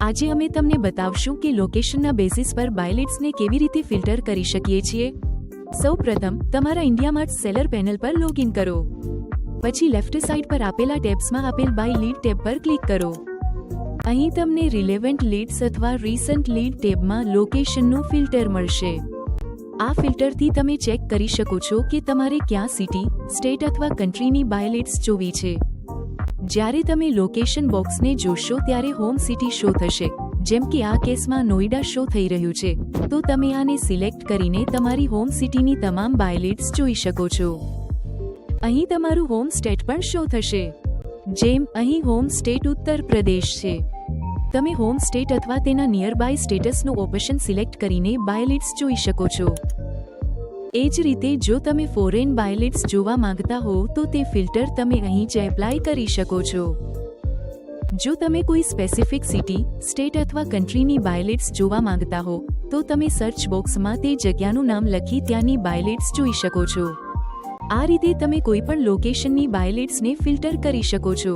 આજે અમે તમને બતાવશું કે લોકેશનના બેસિસ પર બાયલેટ્સને કેવી રીતે ફિલ્ટર કરી શકીએ છીએ. સૌપ્રથમ તમારા ઇન્ડિયામાર્ટ સેલર પેનલ પર લોગિન કરો. પછી લેફ્ટ સાઇડ પર આપેલા ટેબ્સમાં આપેલ બાય લીડ ટેબ પર ક્લિક કરો. અહીં તમને રિલેવન્ટ લીડ્સ અથવા રીસન્ટ લીડ ટેબમાં લોકેશનનું ફિલ્ટર મળશે. આ ફિલ્ટરથી તમે ચેક કરી શકો છો કે તમારે ક્યાં સિટી સ્ટેટ અથવા કન્ટ્રીની બાયલેટ્સ જોવી છે. જ્યારે તમે લોકેશન બોક્સને જોશો ત્યારે હોમ સિટી શો થશે. જેમ કે આ કેસમાં નોઈડા શો થઈ રહ્યું છે. તો તમે આને સિલેક્ટ કરીને તમારી હોમ સિટીની તમામ બાયલેટ્સ જોઈ શકો છો. અહીં તમારું હોમ સ્ટેટ પણ શો થશે. જેમ, અહીં હોમ સ્ટેટ ઉત્તર પ્રદેશ છે. તમે હોમ સ્ટેટ અથવા તેના નિયરબાય સ્ટેટસનું ઓપ્શન સિલેક્ટ કરીને બાયલેટ્સ જોઈ શકો છો. એ જ રીતે જો તમે ફોરેન બાયલેટ્સ જોવા માંગતા હો, તો તે ફિલ્ટર તમે અહીં જ એપ્લાય કરી શકો છો. જો તમે કોઈ સ્પેસિફિક સિટી સ્ટેટ અથવા કન્ટ્રીની બાયલેટ્સ જોવા માંગતા હો, તો તમે સર્ચ બોક્સમાં તે જગ્યાનું નામ લખી ત્યાંની બાયલેટ્સ જોઈ શકો છો. આ રીતે તમે કોઈ પણ લોકેશનની બાયલેટ્સને ફિલ્ટર કરી શકો છો.